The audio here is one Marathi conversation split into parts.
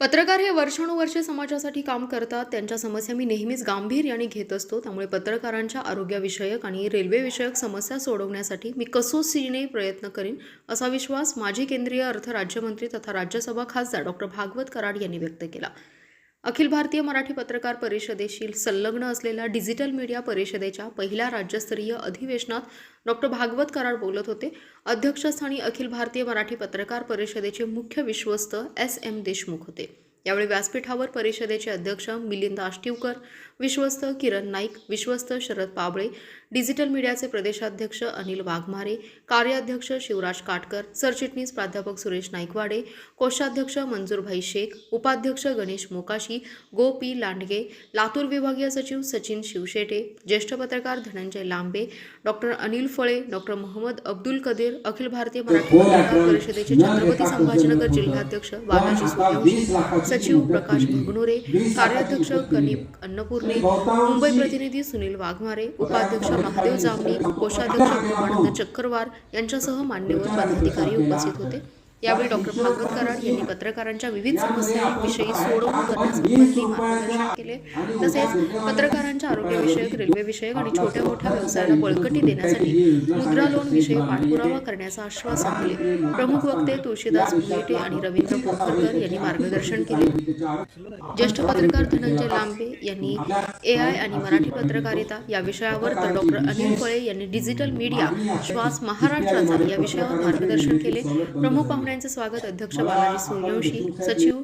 पत्रकार हे वर्षानुवर्षे समाजासाठी काम करतात. त्यांच्या समस्या मी नेहमीच गांभीर्याने घेत असतो. त्यामुळे पत्रकारांच्या आरोग्यविषयक आणि रेल्वेविषयक समस्या सोडवण्यासाठी मी कसोसीने प्रयत्न करीन असा विश्वास माजी केंद्रीय अर्थ राज्यमंत्री तथा राज्यसभा खासदार डॉक्टर भागवत कराड यांनी व्यक्त केला. अखिल भारतीय मराठी पत्रकार परिषदेशी संलग्न असलेल्या डिजिटल मीडिया परिषदेच्या पहिल्या राज्यस्तरीय अधिवेशनात डॉक्टर भागवत कराड बोलत होते. अध्यक्षस्थानी अखिल भारतीय मराठी पत्रकार परिषदेचे मुख्य विश्वस्त एस एम देशमुख होते. यावेळी व्यासपीठावर परिषदेचे अध्यक्ष मिलिंद आष्टीवकर विश्वस्त किरण नाईक विश्वस्त शरद पाबळे डिजिटल मीडियाचे प्रदेशाध्यक्ष अनिल वाघमारे कार्याध्यक्ष शिवराज काटकर सरचिटणीस प्राध्यापक सुरेश नाईकवाडे कोषाध्यक्ष मंजूरभाई शेख उपाध्यक्ष गणेश मोकाशी गो पी लांडगे लातूर विभागीय सचिव सचिन शिवशेटे ज्येष्ठ पत्रकार धनंजय लांबे डॉक्टर अनिल फळे डॉक्टर मोहम्मद अब्दुल कदीर अखिल भारतीय मराठी पत्रकार परिषदेचे छत्रपती संभाजीनगर जिल्हाध्यक्ष बालाजी सूर्यवंशी सचिव प्रकाश भगनोरे कार्याध्यक्ष कनिप अन्नपूर्णे मुंबई प्रतिनिधी सुनील वाघमारे उपाध्यक्ष महादेव जामणी कोषाध्यक्ष ब्रह्मानंद चक्करवार यांच्यासह मान्यवर पदाधिकारी उपस्थित होते. यावेळी डॉक्टर भागवत कराड यांनी पत्रकारांच्या विविध समस्यांविषयी सोडवणूक करण्यासंबंधी मार्गदर्शन केले. तसेच पत्रकारांच्या आरोग्यविषयक रेल्वेविषयक आणि छोट्या मोठ्या व्यवसायाला बळकटी देण्यासाठी मुद्रा लोन विषयी पाठपुरावा करण्याचं आश्वासन दिले. प्रमुख वक्ते तुळशीदास मुलेटे आणि रवींद्र पोखरकर यांनी मार्गदर्शन केले. ज्येष्ठ पत्रकार धनंजय लांबे यांनी ए आय आणि मराठी पत्रकारिता या विषयावर तर डॉक्टर अनिल फळे यांनी डिजिटल मीडिया श्वास महाराष्ट्राचा या विषयावर मार्गदर्शन केले. प्रमुख पाहुण्यांचे स्वागत अध्यक्ष बालाजी सूर्यवंशी सचिव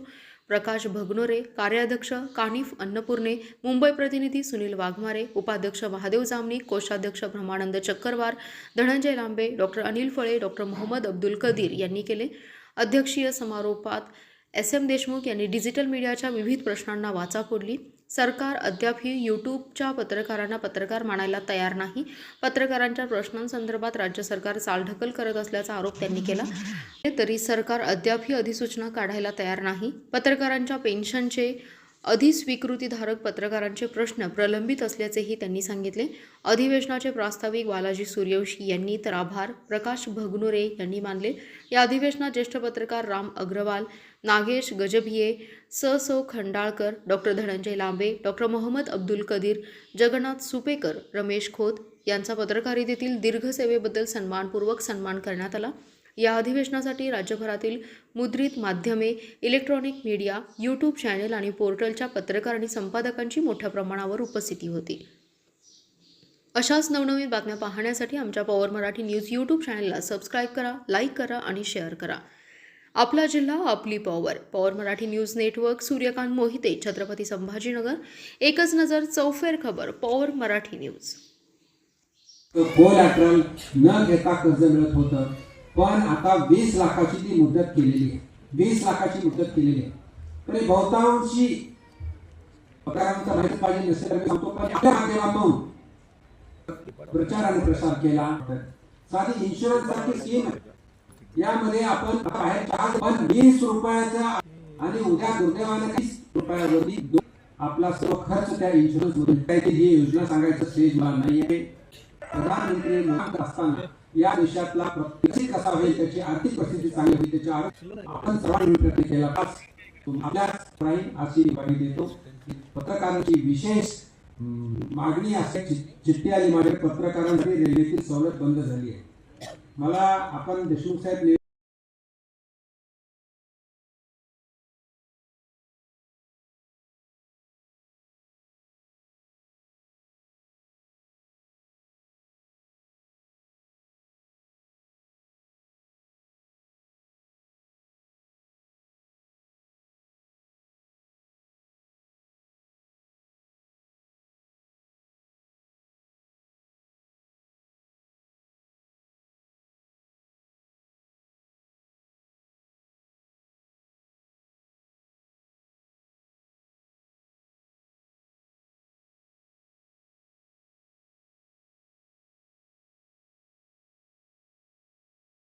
प्रकाश भगनोरे कार्याध्यक्ष कानिफ अन्नपूर्णे मुंबई प्रतिनिधी सुनील वाघमारे उपाध्यक्ष महादेव जामनी कोषाध्यक्ष ब्रह्मानंद चक्करवार धनंजय लांबे डॉक्टर अनिल फळे डॉक्टर मोहम्मद अब्दुल कदीर यांनी केले. अध्यक्षीय समारोपात एस एम देशमुख यांनी डिजिटल मीडियाच्या विविध प्रश्नांना वाचा फोडली. सरकार अद्यापही यूट्यूबच्या पत्रकारांना पत्रकार मानायला तयार नाही. पत्रकारांच्या प्रश्नांसंदर्भात राज्य सरकार चालढकल करत असल्याचा आरोप त्यांनी केला. तरी सरकार अद्यापही अधिसूचना काढायला तयार नाही. पत्रकारांच्या पेन्शनचे अधिस्वीकृतीधारक पत्रकारांचे प्रश्न प्रलंबित असल्याचेही त्यांनी सांगितले. अधिवेशनाचे प्रास्ताविक बालाजी सूर्यवंशी यांनी तर आभार. प्रकाश भगनुरे यांनी मानले. या अधिवेशनात ज्येष्ठ पत्रकार राम अग्रवाल नागेश गजभिये स सो खंडाळकर डॉक्टर धनंजय लांबे डॉक्टर मोहम्मद अब्दुल कदीर जगन्नाथ सुपेकर रमेश खोत यांचा पत्रकारितेतील दीर्घ सेवेबद्दल सन्मानपूर्वक सन्मान करण्यात आला. या अधिवेशनासाठी राज्यभरातील मुद्रित माध्यमे इलेक्ट्रॉनिक मीडिया यूट्यूब चॅनेल आणि पोर्टलच्या पत्रकार आणि संपादकांची मोठ्या प्रमाणावर उपस्थिती होती. अशाच नवनवीन बातम्या पाहण्यासाठी आमच्या पॉवर मराठी न्यूज यूट्यूब चॅनलला सबस्क्राईब करा लाईक करा आणि शेअर करा. आपला जिल्हा आपली power. Power Marathi news network Suryakant Mohite Chhatrapati Sambhajinagar. एकच नजर चौफेर खबर पॉवर मराठी न्यूज. न घेता कर्ज मिळत होतं. पण आता वीस लाखाची ती मुदत केलेली आहे. वीस लाखाची मुदत केलेली आहे. पण हे बहुतांशी पत्रकारांचा माहिती पाहिजे नसेल तर मी सांगतो पण आपल्या माध्यमातून प्रचार आणि प्रसार केला. साधी इन्शुरन्स सारखी स्कीम आहे. यामध्ये आपण बाहेर चार्ज पण वीस रुपयाचा आणि उद्या दुर्दैवाने तीस रुपयावरती आपला सर्व खर्च त्या इन्शुरन्स मधून. काय ती ही योजना सांगायचं स्टेज मला नाही आहे प्रधानमंत्री नियुक्त असताना या देशातला प्रत्येक कसा होईल त्याची आर्थिक परिस्थिती चांगली होईल त्याच्या आपण सर्वांनी प्रयत्न केला. पाहिजे आपल्या राहील अशी ग्वाही देतो. पत्रकारांची विशेष मागणी असे चिठ्ठी आली माझ्या पत्रकारांची रेल्वेची सवलत बंद झाली आहे. मला आपण देशमुख साहेब